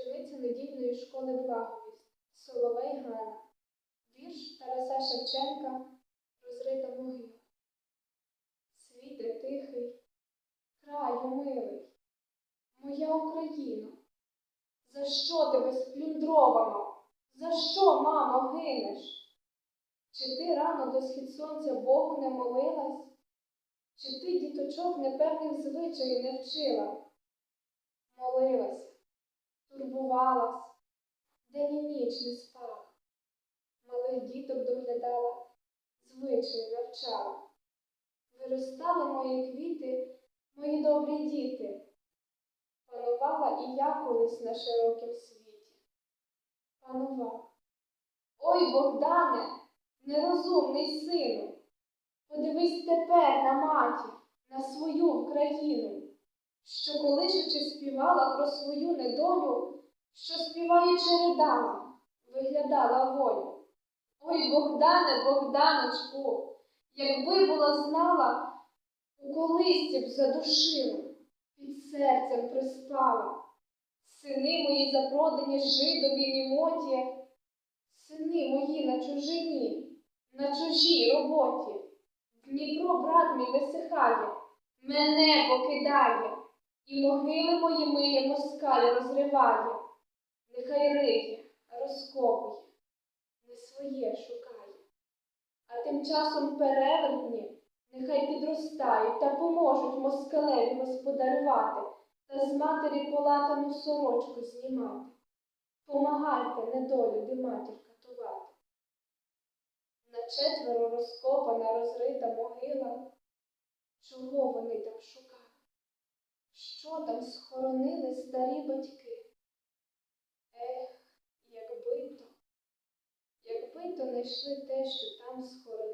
учениця недільної школи Благовість, Соловей Ганна, вірш Тараса Шевченка Розрита могила. Світе тихий, краю милий, моя Україно, за що тебе сплюндровано? За що, мамо, гинеш? Чи ти рано до схід сонця Богу не молилась? Чи ти діточок непевних звичаїв не вчила? Молилась, турбувалась, день і ніч не спала, малих діток доглядала, звичаї навчала. Виростали мої квіти, мої добрі діти, панувала і я колись на широкім світі. Панувала. Ой, Богдане, нерозумний сину, подивись тепер на матір, на свою Україну, що колишучи співала про свою недолю, що співаючи ридала, виглядала волю. Ой, Богдане, Богданочку, якби була знала, у колисці б задушила, під серцем приспала. Сини мої запродані жидові німоті, сини мої на чужині, на чужій роботі. Дніпро, брат мій, висихає, мене покидає, і могили мої миє москаль розриває. Нехай риє, розкопує, не своє шукає. А тим часом перевертні нехай підростають та поможуть москалеві господарювати та з матері полатану сорочку знімати. Помагайте недолюди матір катувати. На четверо розкопана, розрита могила. Що там схоронили старі батьки? Ех, якби то, якби то знайшли те, що там схоронили,